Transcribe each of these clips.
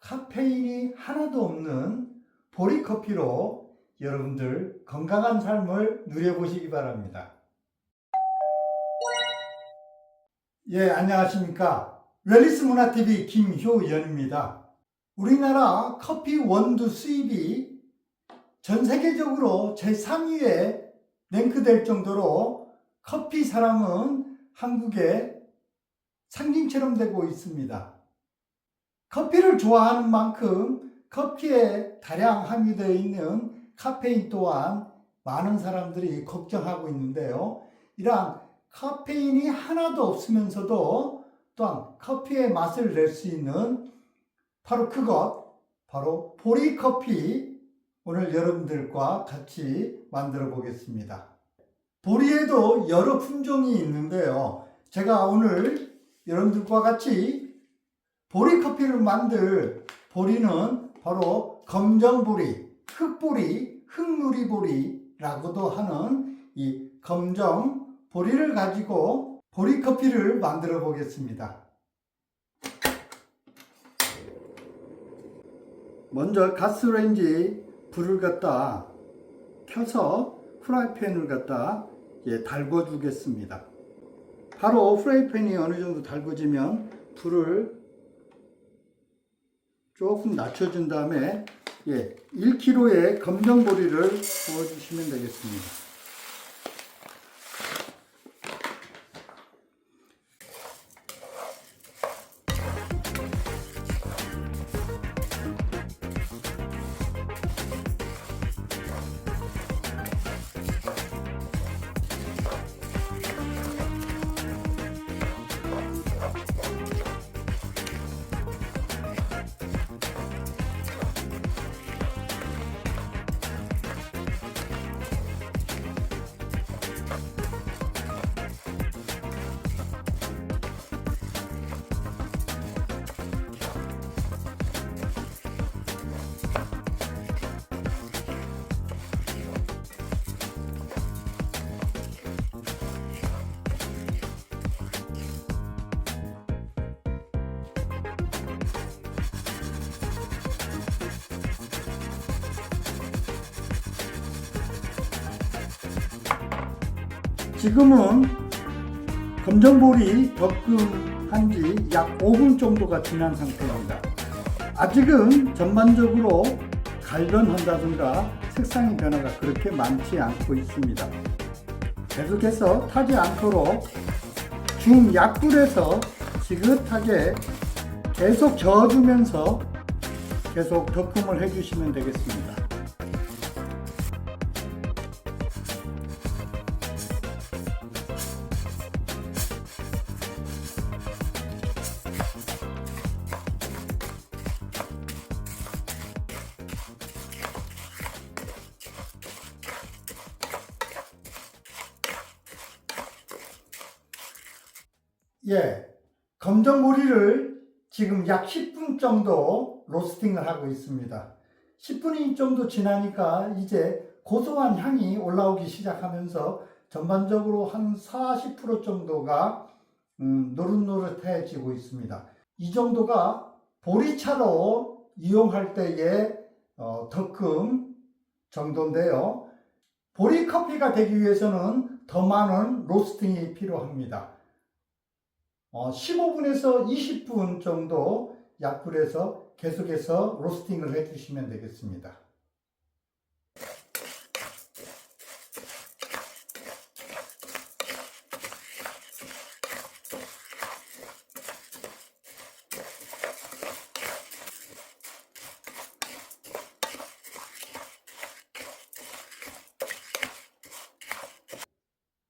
카페인이 하나도 없는 보리 커피로 여러분들 건강한 삶을 누려보시기 바랍니다. 예, 안녕하십니까. 웰리스 문화TV 김효연입니다. 우리나라 커피 원두 수입이 전 세계적으로 제3위에 랭크될 정도로 커피 사랑은 한국의 상징처럼 되고 있습니다. 커피를 좋아하는 만큼 커피에 다량 함유되어 있는 카페인 또한 많은 사람들이 걱정하고 있는데요. 이러한 카페인이 하나도 없으면서도 또한 커피의 맛을 낼 수 있는 바로 그것, 바로 보리커피 오늘 여러분들과 같이 만들어 보겠습니다. 보리에도 여러 품종이 있는데요. 제가 오늘 여러분들과 같이 보리 커피를 만들 보리는 바로 검정보리, 흑보리, 흑누리보리라고도 하는 이 검정 보리를 가지고 보리 커피를 만들어 보겠습니다. 먼저 가스레인지 불을 갖다 켜서 프라이팬을 갖다 예, 달궈 주겠습니다. 바로 프라이팬이 어느 정도 달궈지면 불을 조금 낮춰준 다음에 예, 1kg의 검정보리를 부어주시면 되겠습니다. 지금은 검정볼이 덕금한 지 약 5분 정도가 지난 상태입니다. 아직은 전반적으로 갈변한다든가 색상의 변화가 그렇게 많지 않고 있습니다. 계속해서 타지 않도록 중약불에서 지긋하게 계속 저어주면서 계속 덕금을 해주시면 되겠습니다. 예, 검정보리를 지금 약 10분 정도 로스팅을 하고 있습니다. 10분이 정도 지나니까 이제 고소한 향이 올라오기 시작하면서 전반적으로 한 40% 정도가 음, 노릇노릇해지고 있습니다. 이 정도가 보리차로 이용할 때의 어, 덕금 정도인데요. 보리 커피가 되기 위해서는 더 많은 로스팅이 필요합니다. 어, 15분에서 20분 정도 약불에서 계속해서 로스팅을 해주시면 되겠습니다.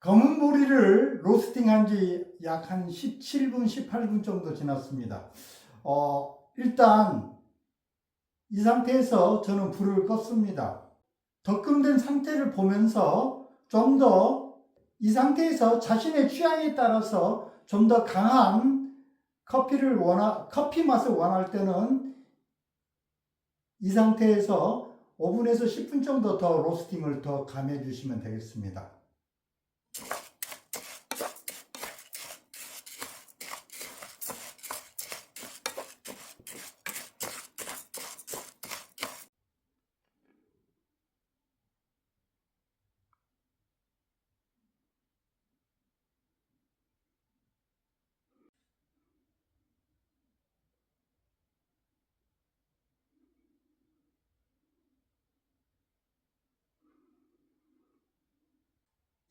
검은 보리를 로스팅한 지 약 한 17분, 18분 정도 지났습니다. 어, 일단 이 상태에서 저는 불을 껐습니다. 덕금된 상태를 보면서 좀 더 이 상태에서 자신의 취향에 따라서 좀 더 강한 커피를 원하, 커피 맛을 원할 때는 이 상태에서 5분에서 10분 정도 더 로스팅을 더 감해 주시면 되겠습니다.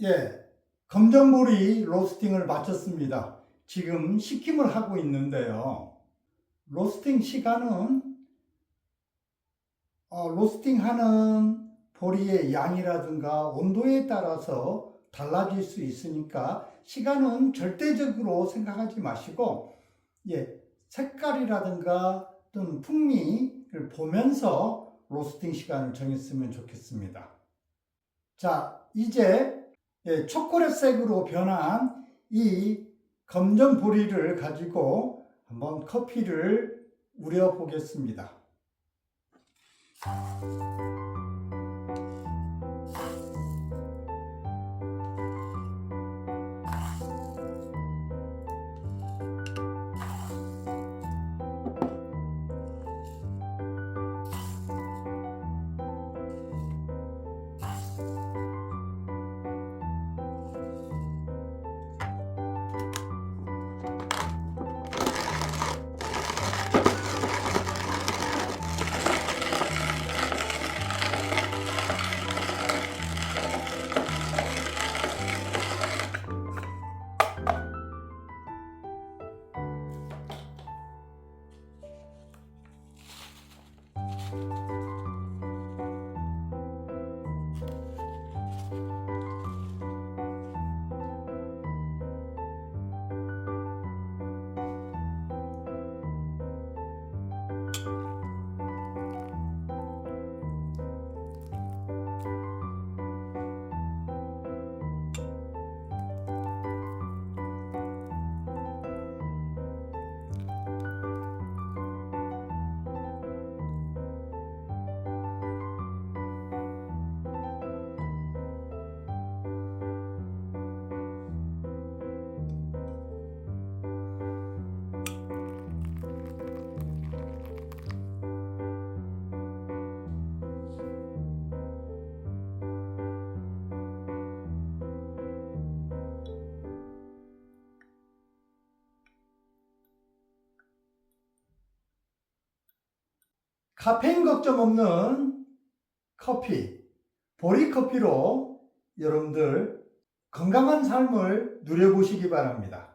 예, 검정보리 로스팅을 마쳤습니다. 지금 식힘을 하고 있는데요. 로스팅 시간은 어, 로스팅하는 보리의 양이라든가 온도에 따라서 달라질 수 있으니까 시간은 절대적으로 생각하지 마시고 예, 색깔이라든가 또는 풍미를 보면서 로스팅 시간을 정했으면 좋겠습니다. 자, 이제 예, 초콜릿색으로 변한 이 검정 보리를 가지고 한번 커피를 우려 보겠습니다. 카페인 걱정 없는 커피, 보리 커피로 여러분들 건강한 삶을 누려보시기 바랍니다.